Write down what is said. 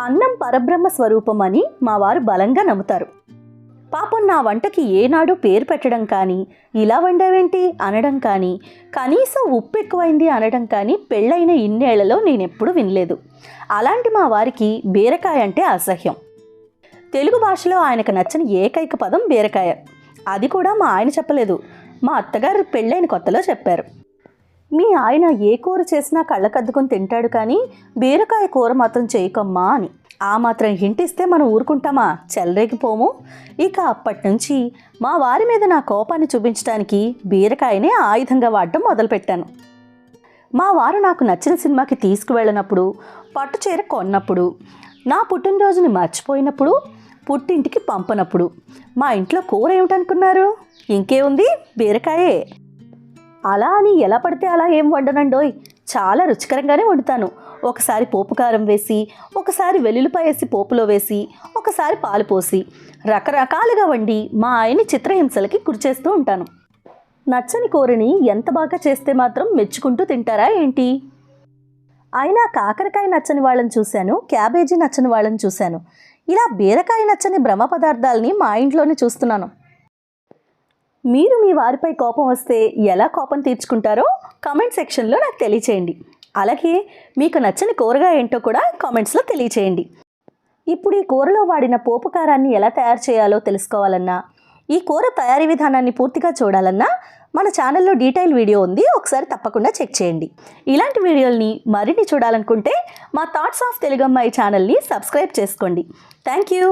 అన్నం పరబ్రహ్మ స్వరూపం అని మా వారు బలంగా నమ్ముతారు. పాపం నా వంటకి ఏనాడు పేరు పెట్టడం కానీ ఇలా వండావేంటి అనడం కానీ కనీసం ఉప్పు ఎక్కువైంది అనడం కానీ పెళ్ళైన ఇన్నేళ్ళలో నేనెప్పుడు వినలేదు. అలాంటి మా వారికి బీరకాయ అంటే అసహ్యం. తెలుగు భాషలో ఆయనకు నచ్చని ఏకైక పదం బీరకాయ. అది కూడా మా ఆయన చెప్పలేదు. మా అత్తగారు పెళ్ళైన కొత్తలో చెప్పారు. మీ ఆయన ఏ కూర చేసినా కళ్ళకద్దుకొని తింటాడు కానీ బీరకాయ కూర మాత్రం చేయకమ్మా అని. ఆ మాత్రం హింటిస్తే మనం ఊరుకుంటామా? చెలరేగిపోము ఇక అప్పటి నుంచి మా వారి మీద నా కోపాన్ని చూపించడానికి బీరకాయనే ఆయుధంగా వాడటం మొదలుపెట్టాను. మా వారు నాకు నచ్చిన సినిమాకి తీసుకువెళ్ళినప్పుడు పట్టు చీర కొన్నప్పుడు నా పుట్టినరోజుని మర్చిపోయినప్పుడు పుట్టింటికి పంపనప్పుడు మా ఇంట్లో కూర ఏమిటనుకున్నారు? ఇంకే ఉంది బీరకాయే. అలా అని ఎలా పడితే అలా ఏం వండనండోయ్? చాలా రుచికరంగానే వండుతాను. ఒకసారి పోపు కారం వేసి ఒకసారి వెల్లుల్లిపాయ వేసి పోపులో వేసి ఒకసారి పాలు పోసి రకరకాలుగా వండి మా ఆయన్ని చిత్రహింసలకి గురిచేస్తూ ఉంటాను. నచ్చని కూరని ఎంత బాగా చేస్తే మాత్రం మెచ్చుకుంటూ తింటారా ఏంటి? అయినా కాకరకాయ నచ్చని వాళ్ళని చూశాను క్యాబేజీ నచ్చని వాళ్ళని చూశాను. ఇలా బీరకాయ నచ్చని భ్రమ పదార్థాలని మా ఇంట్లోనే చూస్తున్నాను. మీరు మీ వారిపై కోపం వస్తే ఎలా కోపం తీర్చుకుంటారో కామెంట్ సెక్షన్లో నాకు తెలియచేయండి. అలాగే మీకు నచ్చని కూరగాయ ఏంటో కూడా కామెంట్స్లో తెలియచేయండి. ఇప్పుడు ఈ కూరలో వాడిన పోపు కారాన్ని ఎలా తయారు చేయాలో తెలుసుకోవాలన్నా ఈ కూర తయారీ విధానాన్ని పూర్తిగా చూడాలన్నా మన ఛానల్లో డీటెయిల్ వీడియో ఉంది. ఒకసారి తప్పకుండా చెక్ చేయండి. ఇలాంటి వీడియోల్ని మరిన్ని చూడాలనుకుంటే మా థాట్స్ ఆఫ్ తెలుగమ్మాయి ఛానల్ని సబ్స్క్రైబ్ చేసుకోండి. Thank you